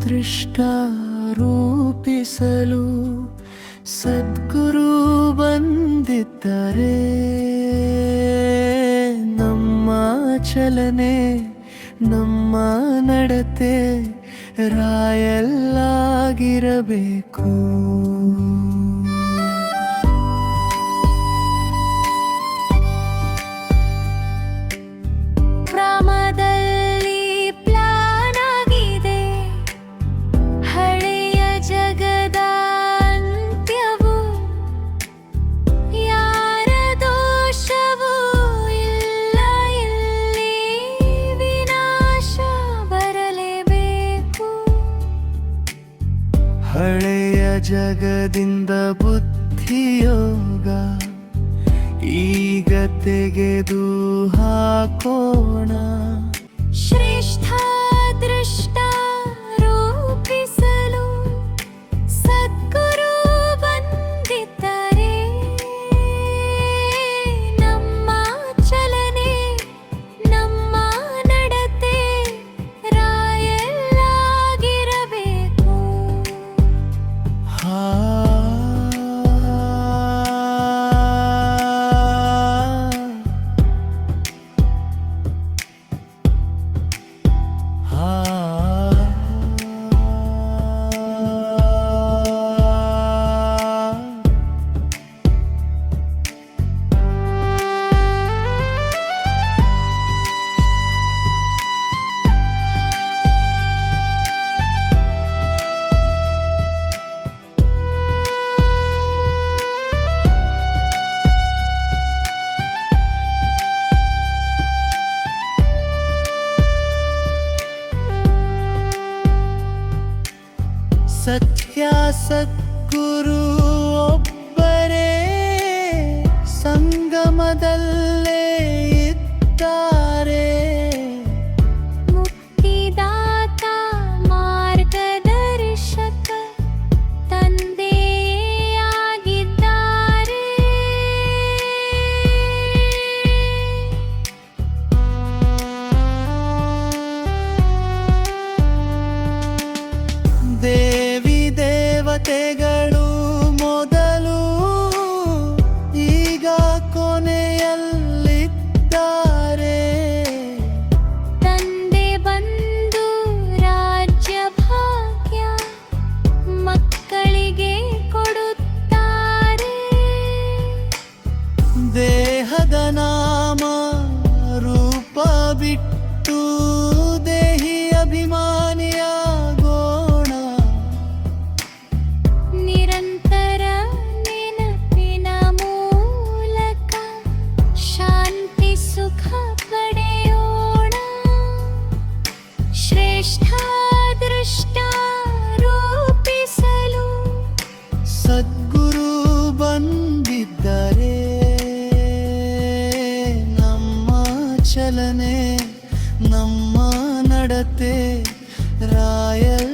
ಅದೃಷ್ಟ ರೂಪಿಸಲು ಸದ್ಗುರು ಬಂದಿದ್ದರೆ ನಮ್ಮ ಚಲನೆ ನಮ್ಮ ನಡತೆ ರಾಯಲ್ಲಾಗಿರಬೇಕು. ಜಗದಿಂದ ಬುದ್ಧಿಯೋಗ ಈಗ ತೆಗೆದು ಹಾಕೋಣ. ಶ್ರೇಷ್ಠ सख्या सद्गुरु सद्गुरुपरे सङ्गमदल् ಚಲನೆ ನಮ್ಮ ನಡತೆ ರಾಯಲ್ಲಾಗಿರಬೇಕು.